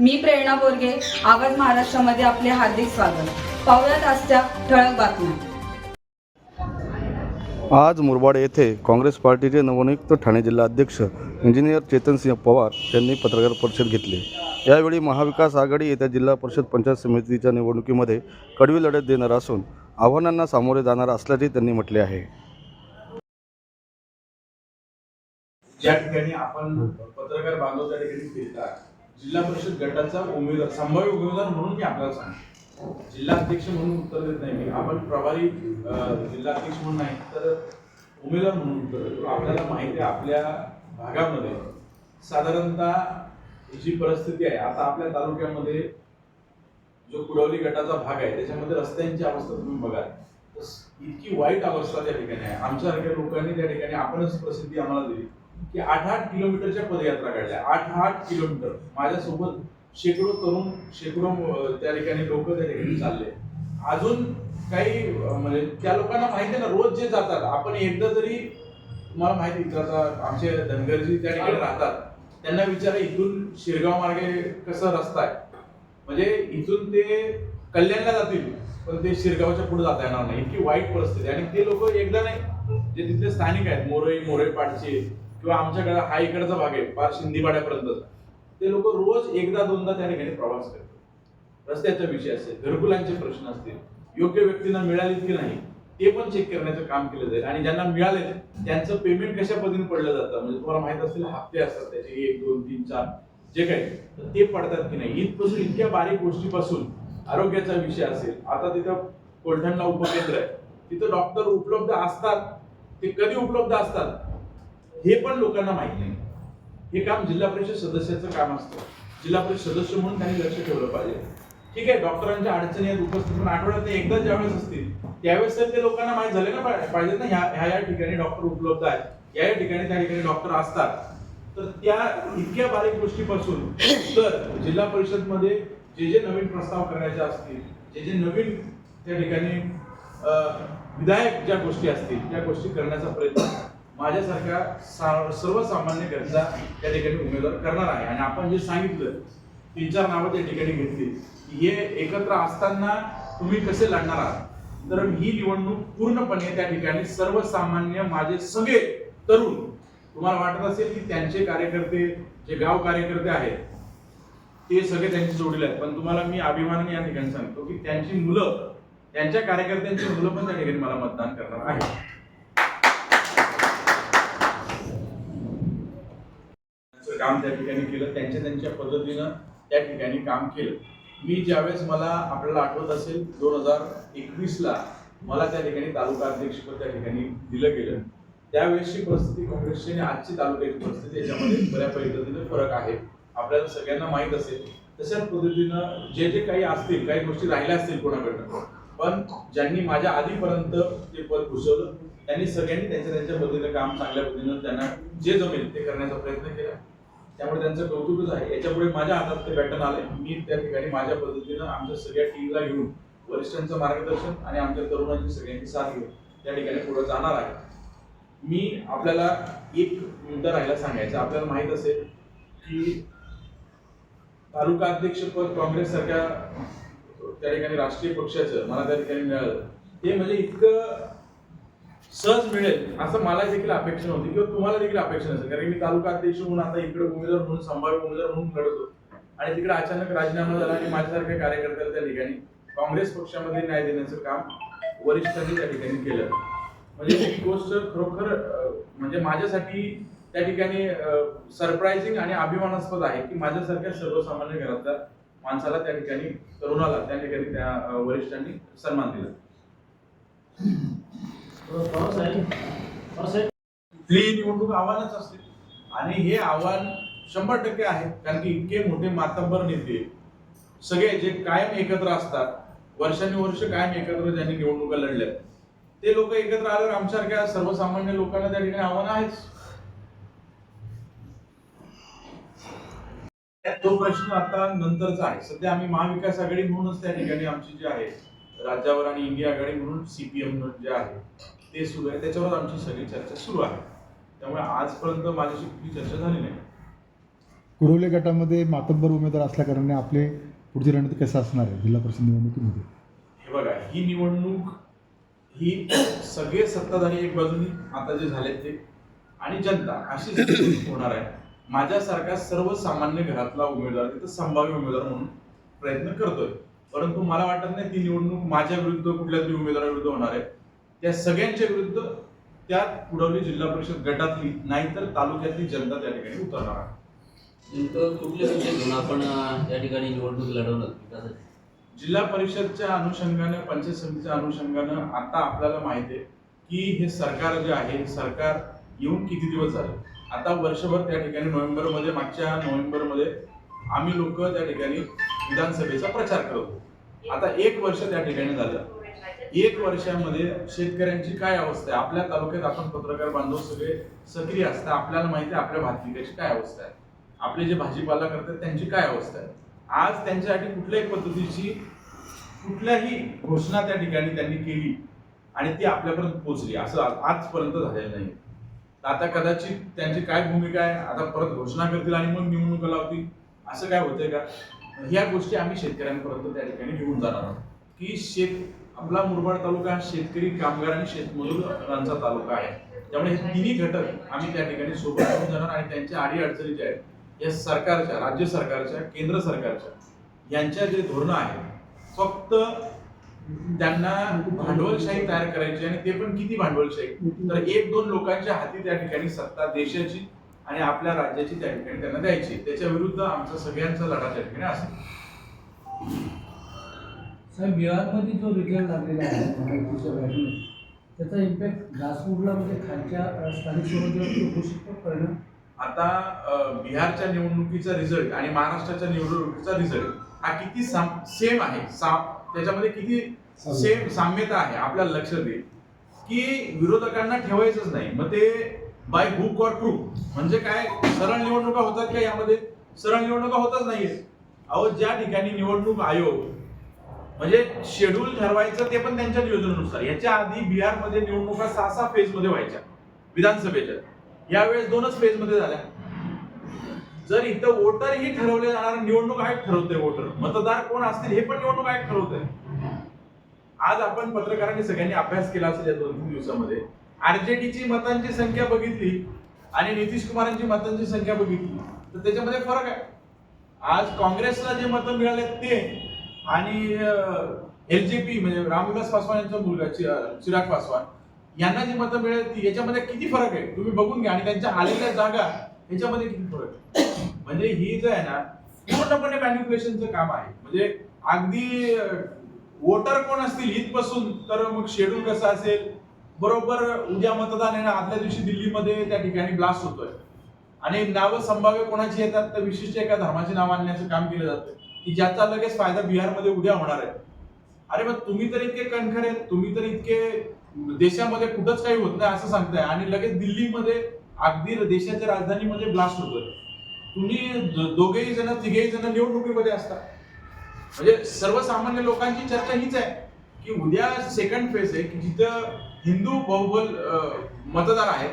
मी प्रेरणा बोरगे आवाज महाराष्ट्रामध्ये आपले हार्दिक स्वागत. पाहुयात आजच्या ठळक बातम्या. आज मुरबाड येथे काँग्रेस पार्टीचे नवनियुक्त ठाणे जिल्हा अध्यक्ष इंजिनियर चेतनसिंह पवार यांनी पत्रकार परिषद घेतली. यावेळी महाविकास आघाडी येत्या जिल्हा परिषद पंचायत समितीच्या निवडणुकीमध्ये कडवी लढत देणार असून आव्हानांना सामोरे जाणार असल्याचे त्यांनी म्हटले आहे. ज्या ठिकाणी आपण पत्रकार बांधव त्या ठिकाणी फिरतात जिल्हा परिषद गटाचा उमेदवार संभाव्य उमेदवार म्हणून मी आपल्याला सांगतो. जिल्हा अध्यक्ष म्हणून उत्तर देत नाही मी. आपण प्रभारी जिल्हाध्यक्ष जिल्हा अध्यक्ष म्हणून नाही तर उमेदवार म्हणून उत्तर देतो. आपल्याला माहिती आहे आपल्या भागामध्ये साधारणतः जी परिस्थिती आहे आता आपल्या तालुक्यामध्ये जो कुडवली गटाचा भाग आहे त्याच्यामध्ये रस्त्यांची अवस्था तुम्ही बघा तर इतकी वाईट अवस्था त्या ठिकाणी आहे. आमच्यासारख्या लोकांनी त्या ठिकाणी आपणच प्रसिद्धी आम्हाला दिली. की आठ आठ किलोमीटरच्या पदयात्रा काढल्या. आठ आठ किलोमीटर. माझ्यासोबत शेकडो तरुण शेकडो त्या ठिकाणी लोक त्या ठिकाणी चालले. अजून काही म्हणजे त्या लोकांना माहिती आहे ना रोज जे जातात आपण एकदा जरी तुम्हाला माहिती आता आमचे धनगरजी त्या ठिकाणी राहतात. त्यांना विचारा इथून शिरगाव मार्गे कसा रस्ता आहे? म्हणजे इथून ते कल्याणला जातील पण ते शिरगावच्या पुढे जाता येणार नाही. इतकी वाईट परिस्थिती आणि ते लोक एकदा नाही जे तिथले स्थानिक आहेत मोरई मोरे पाटचे किंवा आमच्याकडे हा इकडचा भाग आहे फार शिंदीवाड्यापर्यंत ते लोक रोज एकदा दोनदा त्या ठिकाणी प्रवास करतात. रस्त्याचा विषय असेल घरकुलांचे प्रश्न असतील योग्य व्यक्तींना मिळालीत की नाही ते पण चेक करण्याचं काम केलं जाईल. आणि ज्यांना मिळाले त्यांचं पेमेंट कशा पद्धतीने पडलं जातं? म्हणजे तुम्हाला माहीत असेल हप्ते असतात त्याचे एक दोन तीन चार जे काही. तर ते पडतात की नाही? इथपासून इतक्या बारीक गोष्टीपासून आरोग्याचा विषय असेल आता तिथं कोलठणला उपकेंद्र आहे. तिथं डॉक्टर उपलब्ध असतात. ते कधी उपलब्ध असतात? हे पण लोकांना माहीत नाही. हे काम जिल्हा परिषद सदस्याचं काम असतं. जिल्हा परिषद सदस्य म्हणून त्यांनी लक्ष ठेवलं पाहिजे. ठीक आहे डॉक्टरांच्या अडचणी आहेत उपस्थित पण आठवड्यात एकदा ज्यावेळेस असतील त्यावेळेस तर ते लोकांना माहीत झाले ना पाहिजे ना ह्या ह्या या ठिकाणी डॉक्टर उपलब्ध आहेत या या ठिकाणी त्या ठिकाणी डॉक्टर असतात. तर त्या इतक्या बारीक गोष्टीपासून तर जिल्हा परिषदमध्ये जे जे नवीन प्रस्ताव करायचे असतील जे जे नवीन त्या ठिकाणी विधायक ज्या गोष्टी असतील त्या गोष्टी करण्याचा प्रयत्न माझ्यासारख्या सा- सर्वसामान्य गरजा त्या ठिकाणी उमेदवार करणार आहे. आणि आपण जे सांगितलं तीन चार नावं त्या ठिकाणी घेतली हे एकत्र असताना तुम्ही कसे लढणार आहात? तर ही निवडणूक पूर्णपणे त्या ठिकाणी सर्वसामान्य माझे सगळे तरुण तुम्हाला वाटत असेल की त्यांचे कार्यकर्ते जे गाव कार्यकर्ते आहेत ते सगळे त्यांची जोडले आहेत. पण तुम्हाला मी अभिमानाने या ठिकाणी सांगतो की त्यांची मुलं त्यांच्या कार्यकर्त्यांची मुलं पण त्या ठिकाणी मला मतदान करणार आहे त्यांचं काम त्या ठिकाणी केलं त्यांच्या त्यांच्या पद्धतीनं त्या ठिकाणी काम केलं. मी ज्यावेळेस मला आपल्याला आठवत असेल दोन हजार एकवीसला मला त्या ठिकाणी तालुका अध्यक्षपद त्या ठिकाणी दिलं गेलं. त्यावेळेसची परिस्थिती काँग्रेसची आणि आजची तालुक्याची परिस्थिती याच्यामध्ये बऱ्या पद्धतीने फरक आहे. आपल्याला सगळ्यांना माहीत असेल तशाच पद्धतीनं जे जे काही असतील काही गोष्टी राहिल्या असतील कोणाकडनं पण ज्यांनी माझ्या आधीपर्यंत ते पद घुसवलं त्यांनी सगळ्यांनी त्यांच्या त्यांच्या पद्धतीने काम चांगल्या पद्धतीनं त्यांना जे जमेल ते करण्याचा प्रयत्न केला. त्यामुळे त्यांचं कौतुकच आहे. याच्यापुढे माझ्या हातात ते बॅटन आले मी त्या ठिकाणी माझ्या पद्धतीनं आमच्या सगळ्या टीमला घेऊन वरिष्ठांचं मार्गदर्शन आणि आमच्या तरुणांची सगळ्यांची साथ घेऊन त्या ठिकाणी पुढे जाणार आहे. मी आपल्याला एक मुद्दा राहिला सांगायचा. आपल्याला माहीत असेल की तालुका अध्यक्षपद काँग्रेस सारख्या त्या ठिकाणी राष्ट्रीय पक्षाचं मला त्या ठिकाणी मिळालं. ते म्हणजे इतकं सहज मिळेल असं मला देखील अपेक्षा नव्हती किंवा तुम्हाला देखील अपेक्षा नसेल. कारण मी तालुका अध्यक्ष म्हणून आता इकडे उमेदवार म्हणून संभाव्य उमेदवार म्हणून लढतो आणि तिकडे अचानक राजीनामा झाला आणि माझ्यासारख्या कार्यकर्त्याला त्या ठिकाणी काँग्रेस पक्षामध्ये न्याय देण्याचं काम वरिष्ठांनी त्या ठिकाणी केलं. म्हणजे ही गोष्ट खरोखर म्हणजे माझ्यासाठी त्या ठिकाणी सरप्राइझिंग आणि अभिमानास्पद आहे की माझ्यासारख्या सर्वसामान्य घरातल्या माणसाला त्या ठिकाणी तरुणाला त्या ठिकाणी त्या वरिष्ठांनी सन्मान दिला. कुठलीही निवडणूक आव्हानच असते. आणि हे आव्हान शंभर टक्के आहे कारण की इतके मोठे मातब्बर नेते सगळे जे कायम एकत्र असतात वर्षानुवर्ष कायम एकत्र ज्यांनी निवडणुका लढल्या ते लोक एकत्र आल्यावर आमच्यासारख्या सर्वसामान्य लोकांना त्या ठिकाणी आव्हान आहेच. तो प्रश्न आता नंतरचा आहे. सध्या आम्ही महाविकास आघाडी म्हणूनच त्या ठिकाणी आमची जी आहे राज्यावर आणि इंडिया आघाडी म्हणून सीपीएम जे आहे ते सुरू आहे. त्याच्यावर आमची सगळी चर्चा सुरू आहे. त्यामुळे आजपर्यंत माझ्याशी कुठली चर्चा झाली नाही. कुरवले गटामध्ये मातब्बर उमेदवार असल्याकारणाने आपले पुढची रणनीती कसं असणार आहे? जिल्हा परिषद निवडणुकीमध्ये. हे बघा ही निवडणूक ही सगळे सत्ताधारी एक बाजूनी आता जे झालेत ते आणि जनता अशी होणार आहे. माझ्यासारखा सर्वसामान्य घरातला उमेदवार तिथं संभाव्य उमेदवार म्हणून प्रयत्न करतोय. परंतु मला वाटत नाही ती निवडणूक माझ्या विरुद्ध कुठल्या तरी उमेदवाराविरुद्ध होणार आहे. त्या सगळ्यांच्या विरुद्ध त्यात पुढवली जिल्हा परिषद गटातली नाहीतर तालुक्यातली जनता त्या ठिकाणी उतरणार आहे. नेमकं कुठले विषय घेऊन आपण या ठिकाणी निवडणूक विकासाची? जिल्हा परिषदच्या अनुषंगानं पंचायत समितीच्या अनुषंगानं आता आपल्याला माहिती आहे की हे सरकार जे आहे हे सरकार येऊन किती दिवस झाले? आता वर्षभर त्या ठिकाणी नोव्हेंबरमध्ये मागच्या नोव्हेंबरमध्ये आम्ही लोक त्या ठिकाणी विधानसभेचा प्रचार करत होतो. आता एक वर्ष त्या ठिकाणी झालं. एक वर्षामध्ये शेतकऱ्यांची काय अवस्था आहे? आपल्या तालुक्यात आपण पत्रकार बांधव सगळे सक्रिय असतात. आपल्याला माहिती आहे आपल्या भातपिकाची काय अवस्था आहे. आपले जे भाजीपाला करतात त्यांची काय अवस्था आहे? आज त्यांच्यासाठी कुठल्याही पद्धतीची कुठल्याही घोषणा त्या ठिकाणी त्यांनी केली आणि ती आपल्यापर्यंत पोहोचली. असं आज- आजपर्यंत झालेलं नाही. आता कदाचित त्यांची काय भूमिका आहे? आता परत घोषणा करतील आणि मग निवडणुका लावतील. असं काय होतंय का? ह्या गोष्टी आम्ही शेतकऱ्यांपर्यंत त्या ठिकाणी घेऊन जाणार आहोत. की शेत आपला मुरबाड तालुका हा शेतकरी कामगार आणि शेतमजुरांचा तालुका आहे. त्यामुळे हे तिन्ही घटक आम्ही त्या ठिकाणी सोबत घेऊन जाणार आणि त्यांच्या अडी अडचणी ज्या आहेत या सरकारच्या राज्य सरकारच्या केंद्र सरकारच्या यांच्या जे धोरणं आहेत फक्त त्यांना भांडवलशाही तयार करायची आणि ते पण किती भांडवलशाही? तर एक दोन लोकांच्या हाती त्या ठिकाणी सत्ता देशाची आणि आपल्या राज्याची त्या ठिकाणी त्यांना द्यायची. त्याच्या विरुद्ध आमचा सगळ्यांचा लढा त्या ठिकाणी असेल. साहेब बिहारमध्ये जो रिझल्ट लागलेला आहे महायुतीच्या बॅटरीने त्याचा इम्पॅक्ट ग्रासरूटला म्हणजे खालच्या स्थानिक स्वराज्यावर होऊ शकतो परिणाम आता बिहारच्या निवडणुकीचा रिझल्ट आणि महाराष्ट्राच्या निवडणुकीचा रिझल्ट हा किती सेम आहे. सा- त्याच्यामध्ये किती सेम साम्यता आहे आपल्याला लक्षात येईल की विरोधकांना ठेवायचंच नाही. मग ते बाय हुक ऑर ट्रू म्हणजे काय? सरळ निवडणुका होतात का यामध्ये? सरळ निवडणुका होतच नाहीये अहो ज्या ठिकाणी निवडणूक आयोग म्हणजे शेड्यूल ठरवायचं ते पण त्यांच्या नियोजनानुसार याच्या आधी बिहारमध्ये निवडणुका सहा सहा फेजमध्ये व्हायच्या. विधानसभेच्या. यावेळेस दोनच फेजमध्ये झाल्या. जर इथं वोटर ही ठरवले जाणार निवडणूक आयोग ठरवते वोटर मतदार कोण असतील हे पण निवडणूक आयोग ठरवतंय. आज आपण पत्रकारांनी सगळ्यांनी अभ्यास केला असेल या दोन तीन दिवसामध्ये. आरजेडीची मतांची संख्या बघितली आणि नितीश कुमारांची मतांची संख्या बघितली. तर त्याच्यामध्ये फरक आहे. आज काँग्रेसला जे मतं मिळाले ते आणि एलजेपी म्हणजे रामविलास पासवान यांचा मुलगा चिराग पासवान यांना जी मतं मिळाली ती याच्यामध्ये किती फरक आहे? तुम्ही बघून घ्या आणि त्यांच्या आलेल्या जागा याच्यामध्ये किती फरक आहे? म्हणजे ही जे आहे ना पूर्णपणे मॅन्युप्युलेशनचं काम आहे. म्हणजे अगदी वोटर कोण असतील इथपासून तर मग शेड्यूल कसं असेल? बरोबर उद्या मतदान आहे ना आदल्या दिवशी दिल्लीमध्ये त्या ठिकाणी ब्लास्ट होतोय. आणि नावं संभाव्य कोणाची येतात तर विशिष्ट एका धर्माचे नाव आणण्याचं काम केलं जातं. की ज्याचा लगेच फायदा बिहारमध्ये उद्या होणार आहे. अरे मग तुम्ही तर इतके कणखर आहेत तुम्ही तर इतके देशामध्ये कुठंच काही होत नाही असं सांगताय. आणि लगेच दिल्लीमध्ये अगदी देशाच्या राजधानीमध्ये ब्लास्ट होतोय. तुम्ही दोघेही जण तिघेही जण निवडणुकीमध्ये असता. म्हणजे सर्वसामान्य लोकांची चर्चा हीच आहे की उद्या सेकंड फेज आहे की जिथं हिंदू बहुबल मतदार आहेत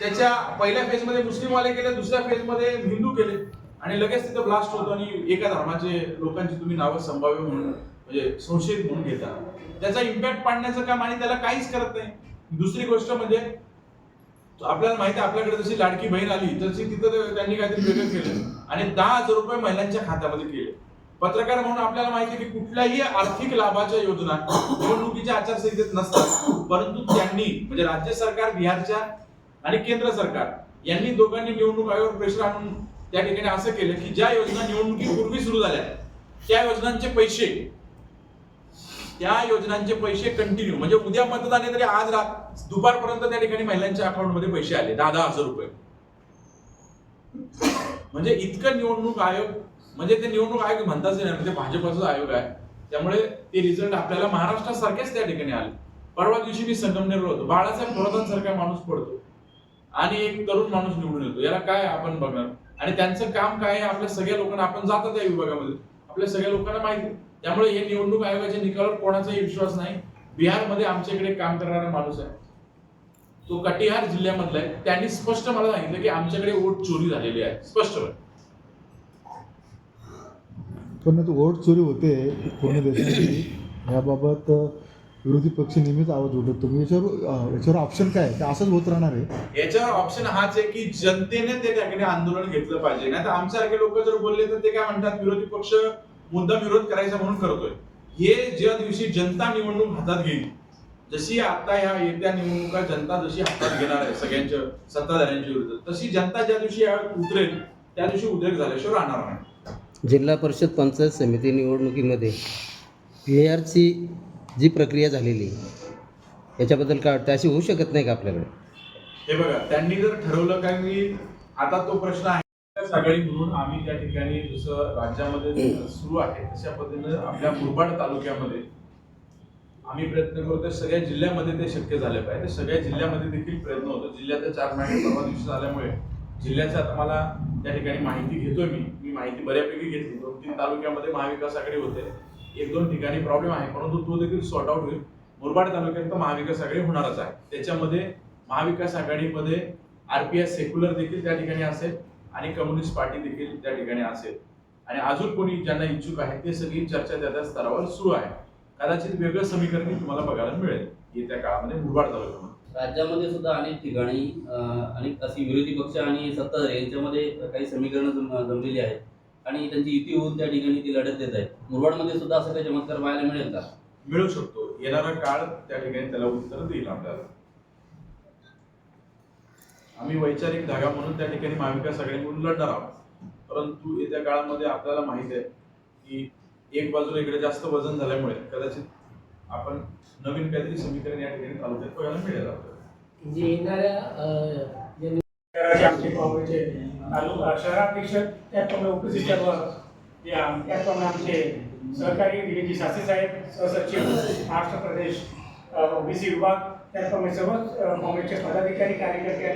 त्याच्या पहिल्या फेजमध्ये मुस्लिमवाले केले दुसऱ्या फेजमध्ये हिंदू केले. आणि लगेच तिथं ब्लास्ट होतो आणि एका धर्माचे लोकांची तुम्ही नावं संभाव्य म्हणून म्हणजे संशयित म्हणून घेता. त्याचा इम्पॅक्ट पाडण्याचं काम आणि त्याला काहीच करत नाही. दुसरी गोष्ट म्हणजे आपल्याला माहिती आहे आपल्याकडे जशी लाडकी बहीण आली तशी तिथं त्यांनी काहीतरी वेगळं केलं आणि दहा हजार रुपये महिलांच्या खात्यामध्ये केले. पत्रकार म्हणून आपल्याला माहिती आहे की कुठल्याही आर्थिक लाभाच्या योजना निवडणुकीच्या आचारसंहितेत नसतात. परंतु त्यांनी म्हणजे राज्य सरकार बिहारच्या आणि केंद्र सरकार यांनी दोघांनी निवडणूक आयोगावर प्रेशर आणून त्या ठिकाणी असं केलं की ज्या योजना निवडणुकीपूर्वी सुरू झाल्या त्या योजनांचे पैसे त्या योजनांचे पैसे कंटिन्यू म्हणजे उद्या मतदान आहे तरी आज रात दुपारपर्यंत त्या ठिकाणी महिलांच्या अकाउंटमध्ये पैसे आले दहा दहा हजार रुपये. म्हणजे इतकं निवडणूक आयोग म्हणजे ते निवडणूक आयोग म्हणताच नाही म्हणजे भाजपचा आयोग आहे. त्यामुळे ते रिझल्ट आपल्याला महाराष्ट्रासारखेच त्या ठिकाणी आले. परवा दिवशी मी संगमनेर होतो. बाळासाहेब थोरातांसारखा माणूस पडतो. आणि एक तरुण माणूस निवडून येतो. याला काय आपण बघणार? आणि त्यांचं काम काय आहे? आपल्या सगळ्या लोकांना आपण जातो त्या विभागामध्ये. आपल्या सगळ्या लोकांना माहिती त्यामुळे हे निवडणूक आयोगाच्या निकालावर कोणाचाही विश्वास नाही. बिहारमध्ये आमच्याकडे काम करणारा माणूस आहे. तो कटिहार जिल्ह्यामधला आहे. त्यांनी स्पष्ट मला सांगितलं की आमच्याकडे वोट चोरी झालेली आहे. स्पष्ट पण वोट चोरी होते पूर्ण देशाची. याबाबत विरोधी पक्ष नेहमीच आवाज उठवतो तुम्ही याच्यावर याच्यावर ऑप्शन काय आहे? ते असंच होत राहणार आहे. याच्यावर ऑप्शन हाच आहे की जनतेने ते त्या ठिकाणी आंदोलन घेतलं पाहिजे. नाही तर आमच्यासारखे लोक जर बोलले तर ते काय म्हणतात? विरोधी पक्ष मुद्दा विरोध करायचा म्हणून करतोय. हे ज्या दिवशी जनता निवडणूक हातात घेईल जशी आता ह्या येत्या निवडणुका जनता जशी हातात घेणार आहे सगळ्यांच्या सत्ताधाऱ्यांच्या विरुद्ध तशी जनता ज्या दिवशी यावेळी उतरेल त्या दिवशी उद्रेक झाल्याशिवाय राहणार नाही. जिल्हा परिषद पंचायत समिती निवडणुकीमध्ये पी आरची जी प्रक्रिया झालेली याच्याबद्दल काय वाटतं? अशी होऊ शकत नाही का आपल्याकडे? हे बघा त्यांनी जर ठरवलं काय की आता तो प्रश्न आहे सगळी म्हणून आम्ही त्या ठिकाणी जसं राज्यामध्ये सुरू आहे तशा पद्धतीनं आपल्या मुरबाड तालुक्यामध्ये आम्ही प्रयत्न करतोय सगळ्या जिल्ह्यामध्ये ते शक्य झाले पाहिजे. ते सगळ्या जिल्ह्यामध्ये देखील प्रयत्न होतो. जिल्ह्याच्या चार महिने परवा दिवशी झाल्यामुळे जिल्ह्याच्या आता मला त्या ठिकाणी माहिती घेतोय मी. मी माहिती बऱ्यापैकी घेतली. दोन तीन तालुक्यामध्ये महाविकास आघाडी होते. एक दोन ठिकाणी प्रॉब्लेम आहे परंतु तो देखील सॉर्ट आउट होईल. मुरबाड तालुक्यात तर महाविकास आघाडी होणारच आहे. त्याच्यामध्ये महाविकास आघाडीमध्ये आरपीएस सेक्युलर देखील त्या ठिकाणी असेल आणि कम्युनिस्ट पार्टी देखील त्या ठिकाणी असेल. आणि अजून कोणी ज्यांना इच्छुक आहे ते सगळी चर्चा त्या त्या स्तरावर सुरू आहे. कदाचित वेगळं समीकरण तुम्हाला बघायला मिळेल येत्या काळामध्ये मुरबाड तालुक्यामध्ये. राज्यामध्ये सुद्धा अनेक ठिकाणी अनेक असे विरोधी पक्ष आणि सत्ताधारी यांच्यामध्ये काही समीकरणं जम- जमलेली आहेत. आणि त्यांची युती होऊन त्या ठिकाणी ती लढत देत आहेत. मुरबाडमध्ये सुद्धा असं काही चमत्कार पाहायला मिळेल का? मिळू शकतो. येणारा काळ त्या ठिकाणी त्याला उत्तर देईल आपल्याला. आम्ही वैचारिक धागा म्हणून त्या ठिकाणी महाविकास आघाडी म्हणून लढणार आहोत. परंतु येत्या काळामध्ये आपल्याला माहीत आहे की एक बाजूला इकडे जास्त वजन झाल्यामुळे कदाचित आपण नवीन काहीतरी समीकरण या ठिकाणी तालुक्यात बघायला मिळेल आपल्याला. जे येणाऱ्या तालुका शहराध्यक्ष त्याचप्रमाणे उपस्थित या त्याचप्रमाणे आमचे सहकारी दिलीजी शास्त्री साहेब सहसचिव महाराष्ट्र प्रदेश ओबीसी विभाग त्याचप्रमाणे सर्व काँग्रेसचे पदाधिकारी कार्यकर्ते